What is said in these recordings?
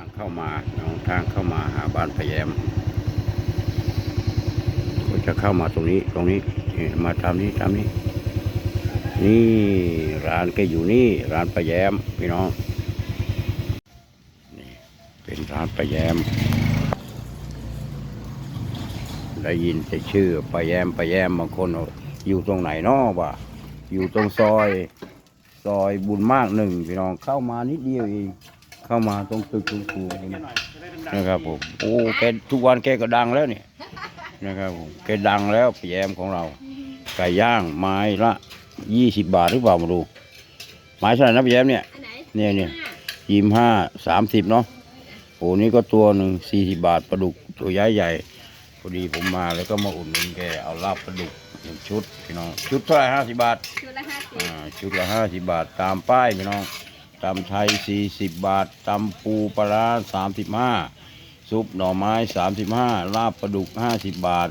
างเข้ามาน้องทางเข้ามาหาบ้านพะแยมก็จะเข้ามาตรงนี้ตรงนี้มาทำนี้ทำนี้ นี่ร้านแกอยู่นี่ ร้านปะแยมพี่น้องนี่เป็นร้านปะแยมได้ยินแต่ชื่อปะแยมปะแยมบางคนอยู่ตรงไหนนอวะอยู่ตรงซอย ซอยบุญมากหนึ่งพี่น้องเข้ามานิดเดียวเอง เข้ามาตรงตึกสูงๆนี่นะครับผมโอ้แกทุกวันแกก็ดังแล้วเนี่ยนะครับผมแกดังแล้วปะแยมของเราไก่ย่างไม้ละยี่สิบบาทหรือเปล่ามาดูไม้เท่าไหร่นะพี่แย้มเนี่ยอันไหนเนี่ยเนี่ยยี่ห้าสามสิบเนาะโอ้นี่ก็ตัวหนึ่งสี่สิบบาทปลาดุกตัวใหญ่ใหญ่พอดีผมมาแล้วก็มาอุ่นนุนแกเอาลาบปลาดุกหนึ่งชุดพี่น้องชุดเท่าไหร่ห้าสิบบาทชุดละห้าสิบอ่าชุดละห้าสิบบาทตามป้ายพี่น้อง ตำไทยสี่สิบบาทตำปูปลาร้าสามสิบห้าซุปหน่อไม้สามสิบห้าลาบปลาดุกห้าสิบบาท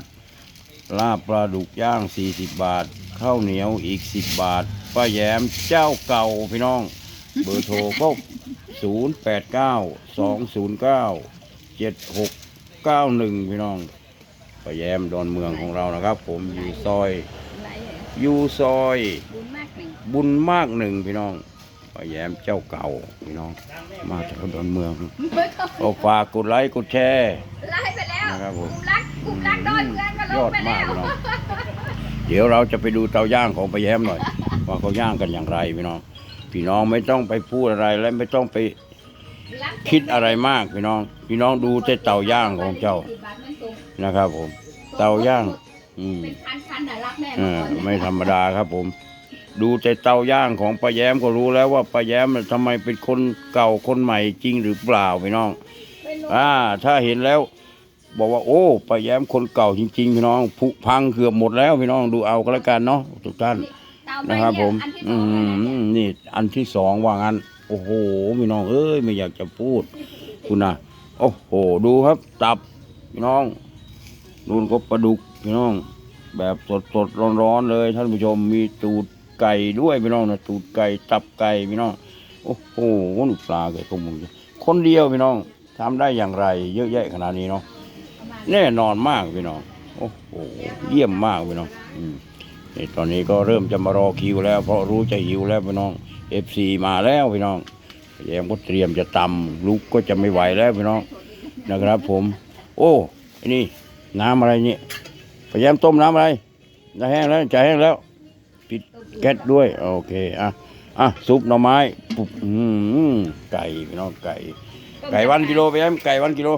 ลาบปลาดุกย่าง 40 บาท ข้าวเหนียวอีก 10 บาทป้าแยมเจ้าเก่าพี่น้อง เบอร์โทรก็ 089 209 7691 พี่น้องป้าแยมดอนเมืองของเรานะครับ ผมอยู่ซอยอะไรเหรออยู่ซอยบุญมากหนึ่งบุญมากหนึ่งพี่น้อง ป้าแยมเจ้าเก่าพี่น้อง มาจากดอนเมืองเบอร์โทรก็ฝากกดไลค์กดแชร์ไล่ไปแล้วนะครับผมกลุ่มรักกลุ่มรักดอนเมืองก็ลยงอดไปมาแล้กวพี่น้องเดี๋ยวเราจะไปดูเตาย่างของปะแย้มหน่อยว่าเขาย่างกันอย่างไรพี่น้อง พี่น้องไม่ต้องไปพูดอะไรและไม่ต้องไปคิดอะไรมากพี่น้อง พี่น้องดูแต่เตาย่างของเจ้าสิบบาทมันสูงนะครับ ผม เตาย่าง อืมเป็นพันพันน่ะรักแม่เอมาอก่อนไม่ธรรมดาครับผม ดูแต่เตาย่างของปะแย้มก็รู้แล้วว่าปะแย้มน่ะทำไมเป็นคนเก่าคนใหม่จริงหรือเปล่าพี่น้องเป็นโลอ่า ถ้าเห็นแล้ว บอกว่า โอ้ปะแย้มคนเก่าจริง ๆ พี่น้องผุพังเกือบหมดแล้วพี่น้องดูเอาก็แล้วกันเนาะทุกท่านเตาในะครับ ผมอันที่สอืองมนี่ อันที่สองว่างั้น โอ้โหพี่น้องเอ้ยไม่อยากจะพูด คุณนะโอ้โหดูครับ ตับพี่น้องนูนก็ปลาดุกพี่น้อง แบบสดสดร้อนร้อนๆเลยท่านผู้ชมมีตูด ไก่ด้วยพี่น้องนะตูดไก่ตับไก่พี่น้องโอ้โหนุปลาไก่ก็มึงคนเดียวพี่น้องทำได้อย่างไร เยอะแยะขนาดนี้เนาะแน่นอนมากพี่น้องโอ้โหเยี่ยมมากพี่น้องอืมนี่ตอนนี้ก็เริ่มจะมารอคิวแล้ว เพราะรู้จะหิวแล้วพี่น้องเอฟซีมาแล้วพี่น้องแยมก็เตรียมจะตำลูกก็จะไม่ไหวแล้วพี่น้องนะครับ ผม โอ้ไอ้นี่น้ำอะไรเนี่ยพยายามต้มน้ำอะไรจะแห้งแล้วจะแห้งแล้ว แก๊สด้วย โอเค อะ อะ ซุปหน่อไม้ปุ๊บอืมไก่พี่น้องไก่ ไก่วันกิโลไปยังไก่วันกิโล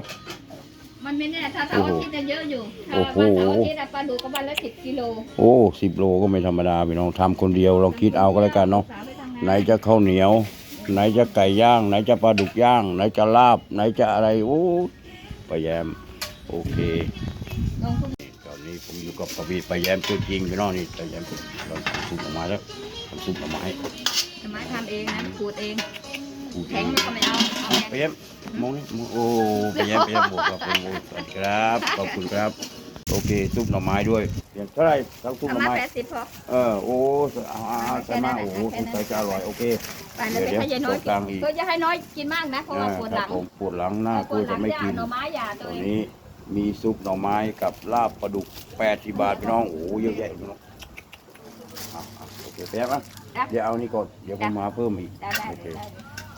มันไม่แน่ถ้าเสาร์อาทิตย์จะเยอะอยู่ถ้าโอ้โหวันเสาร์อาทิตย์อะปลาดุกก็วันละสิบกิโลโอ้สิบโลก็ไม่ธรรมดาพี่น้องทำคนเดียวลองคิดเอาก็แล้วกันเนาะสวไปทำงไหนจะข้าวเหนียว ไหนจะไก่ย่าง ไหนจะปลาดุกย่าง ไหนจะลาบ ไหนจะอะไรโอ้ปลาแยมโอเคลงทุ นตอนนี้ผมอยู่กับปะบีปลาแยมตัวจริงพี่น้องนี่ปลาแยมเราทำซุปออกมาแล้วทำซุปออกมาให้ทำไมทำเองนะขูดเองกูแข็งก็ไม่เอาเอาปลาแยมมองนี่มองโอ้ปลาแยมปลาแยมบอกกับผมโอ้สวัสดีครับขอบคุณครับ โอเคซุปหน่อไม้ด้วยเดี๋ยวเท่าไหรทั้งซุปหน่อทำมาไม้แปดสิบพอเออโอ้เอาเอาเอาใส่มาโอ้โหสงสัยจะอร่อยโอเค ไปแล้วไปให้ยายน้อยเดี๋ยวเดี๋ยวตรงกลางอีกก็จะให้น้อยกินมากนะเพราะว่าปวดหลังครับผมปวดหลังหน้าปกลัววดหลัจะงไม่ยากินหน่อไม้ยาตตัวอนเองนี้ มีซุปหน่อไม้กับลาบปลาดุก80บาทพี่น้องโอ้โหเยอะแยะพี่น้องอะอะโอเคไปแย้มอะเดี๋ยวเอานี่ก่อนเดี๋ยวผมมาเพิ่มอีกได้ได้โอเคได้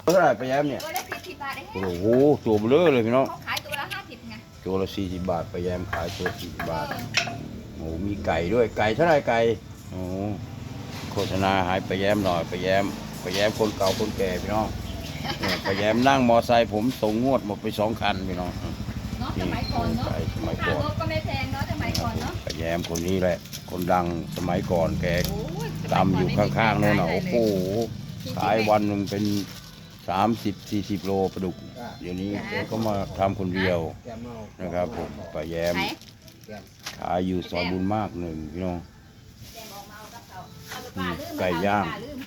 เท่าไหร่ไปแย้มเนี่ยตัวละสี่สิบบาทเองโอ้โหตัวเบลอเลยพี่น้องเขาขายตัวละห้าสิบไงตัวละ40บาทไปแย้มขายตัว40บาทโอ้โหมีไก่ด้วยไก่เท่าไหร่ไก่โอ้โหโฆษณาหายไปแย้มหน่อยไปแย้มไปแย้มคนเก่าคนแก่พี่น้องเนี่ยไปแย้มนั่งมอไซค์ผมส่งงวดหมดไปสองคันพี่น้องเนาะสมัยก่อนเนาะไก่สมัยค่าก่อนรถก็ไม่แพงเนาะสมัยก่อนเนาะป้าแยมคนนี้แหละ คนดังสมัยก่อนแกโอ้ยตำอยู่ข้างๆโน่นน่ะโอ้โหขายวันหนึ่งเป็นสามสิบสี่สิบโลปลาดุกเดี๋ยวนี้แกก็มาทำคนเดียวนะครับผมป้าแยมไหนขายอยู่ซอยบุญมากหนึ่งพี่น้องแจมออกมาเอากระเป๋าเอาไปอืป่ามลืมไก่ย่างป่ลืม